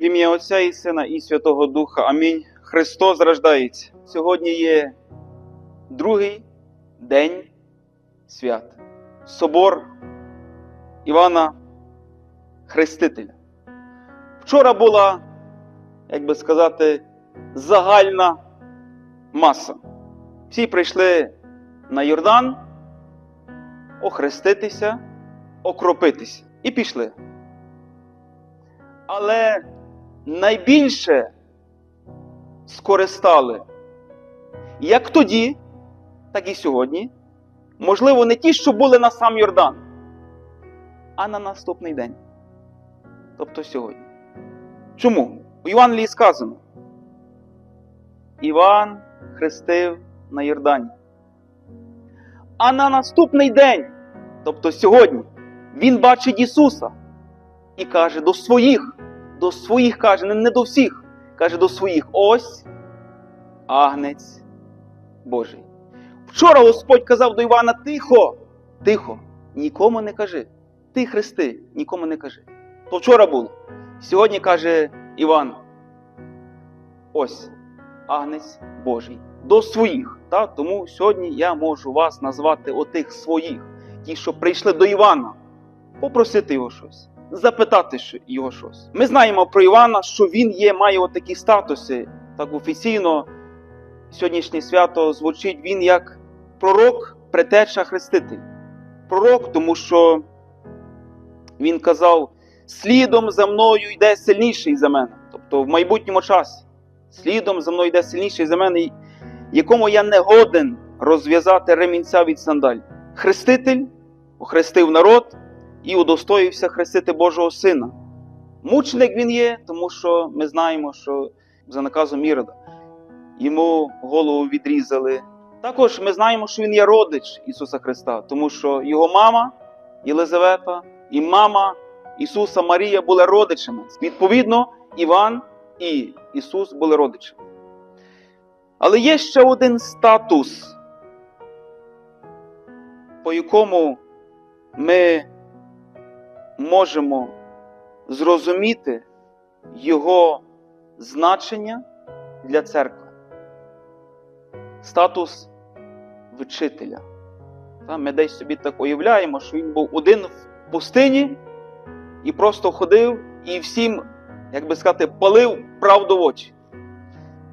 В ім'я Отця і Сина і Святого Духа. Амінь. Христос рождається. Сьогодні є другий день свят. Собор Івана Хрестителя. Вчора була, як би сказати, загальна маса. Всі прийшли на Йордан охреститися, окропитися і пішли. Але найбільше скористали як тоді, так і сьогодні. Можливо, не ті, що були на сам Йордан, а на наступний день. Тобто сьогодні. Чому? У Євангелії сказано: Іван хрестив на Йордані. А на наступний день, тобто сьогодні, він бачить Ісуса і каже до своїх, до своїх каже, не- до всіх, каже до своїх: ось агнець Божий. Вчора Господь казав до Івана: тихо, тихо, нікому не кажи. Ти хрести, нікому не кажи. То вчора було. Сьогодні каже Іван: ось агнець Божий. До своїх. Та? Тому сьогодні я можу вас назвати отих своїх, ті, що прийшли до Івана, попросити його щось, запитати його щось. Ми знаємо про Івана, що він є, має отакі статуси. Так офіційно сьогоднішнє свято звучить він як пророк, предтеча хреститель. Пророк, тому що він казав: слідом за мною йде сильніший за мене. Тобто в майбутньому часі. Слідом за мною йде сильніший за мене, якому я не годен розв'язати ремінця від сандаль. Хреститель охрестив народ і удостоївся хрестити Божого Сина. Мученик він є, тому що ми знаємо, що за наказом Ірода йому голову відрізали. Також ми знаємо, що він є родич Ісуса Христа, тому що його мама Єлизавета і мама Ісуса Марія були родичами. Відповідно, Іван і Ісус були родичами. Але є ще один статус, по якому ми можемо зрозуміти Його значення для церкви. Статус вчителя. Ми десь собі так уявляємо, що він був один в пустині і просто ходив і всім, як би сказати, палив правду в очі.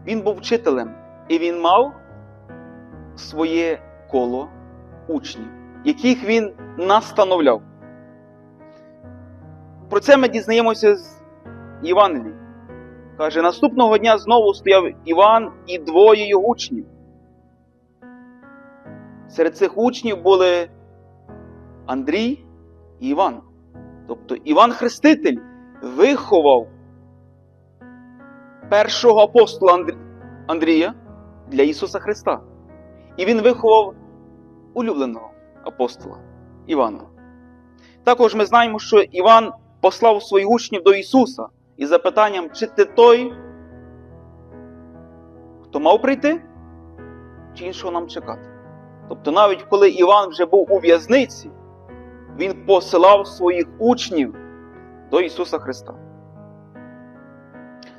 Він був вчителем, і він мав своє коло учнів, яких він настановляв. Про це ми дізнаємося з Євангелії. Каже, наступного дня знову стояв Іван і двоє його учнів. Серед цих учнів були Андрій і Іван. Тобто Іван Хреститель виховав першого апостола Андрія для Ісуса Христа. І він виховав улюбленого апостола Івана. Також ми знаємо, що Іван послав своїх учнів до Ісуса із запитанням, чи ти той, хто мав прийти, чи іншого нам чекати. Тобто, навіть коли Іван вже був у в'язниці, він посилав своїх учнів до Ісуса Христа.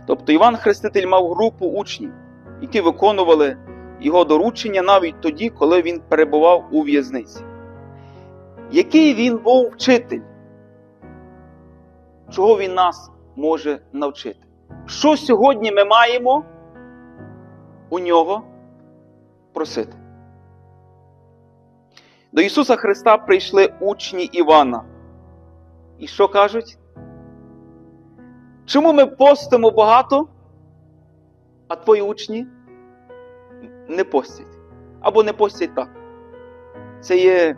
Тобто Іван Хреститель мав групу учнів, які виконували його доручення навіть тоді, коли він перебував у в'язниці. Який він був вчитель? Чого він нас може навчити? Що сьогодні ми маємо у нього просити? До Ісуса Христа прийшли учні Івана. І що кажуть? Чому ми постимо багато, а твої учні не постять? Або не постять так? Це є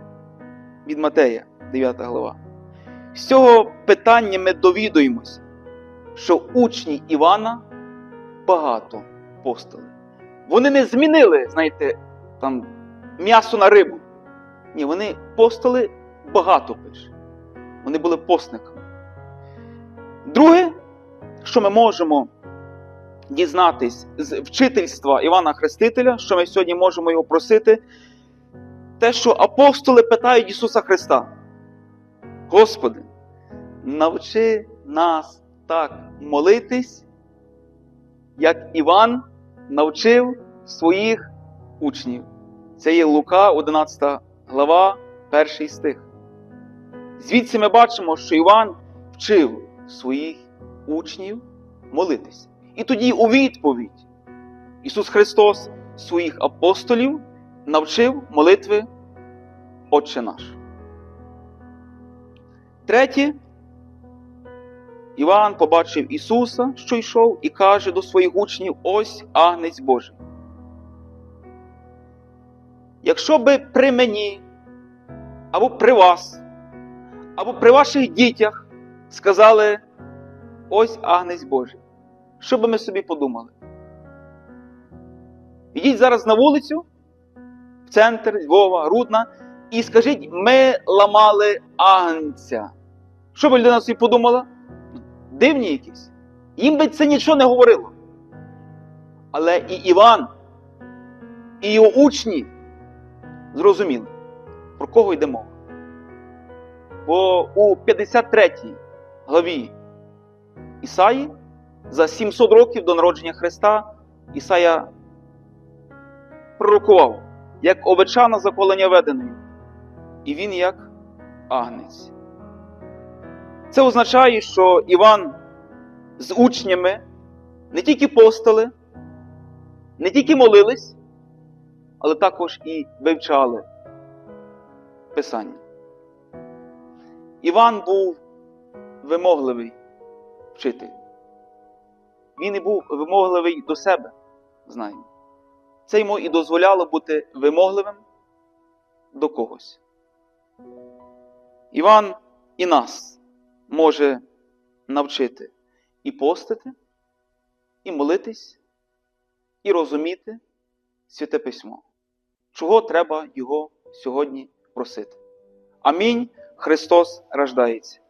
від Матея, 9 глава. З цього питання ми довідуємося, що учні Івана багато постили. Вони не змінили, знаєте, там м'ясо на рибу. Ні, вони постили багато пише. Вони були постниками. Друге, що ми можемо дізнатись з вчительства Івана Хрестителя, що ми сьогодні можемо його просити, те, що апостоли питають Ісуса Христа: Господи, навчи нас так молитись, як Іван навчив своїх учнів. Це є Лука, 11 глава, перший стих. Звідси ми бачимо, що Іван вчив своїх учнів молитись. І тоді у відповідь Ісус Христос своїх апостолів навчив молитви Отче наш. Третє, Іван побачив Ісуса, що йшов, і каже до своїх учнів: ось агнець Божий. Якщо би при мені, або при вас, або при ваших дітях сказали ось агнець Божий, що би ми собі подумали? Ідіть зараз на вулицю, в центр Львова, Рудна, і скажіть, ми ламали агнця. Що би людина собі подумала? Дивні якісь. Їм би це нічого не говорило. Але і Іван, і його учні зрозуміли, про кого йде мова. Бо у 53 главі Ісаї за 700 років до народження Христа Ісая пророкував, як овеча на заколення веденою, і він як агнець. Це означає, що Іван з учнями не тільки постали, не тільки молились, але також і вивчали Писання. Іван був вимогливий вчитель. Він і був вимогливий до себе, знаємо. Це йому і дозволяло бути вимогливим до когось. Іван і нас може навчити і постити, і молитись, і розуміти святе письмо, чого треба його сьогодні просити. Амінь. Христос рождається.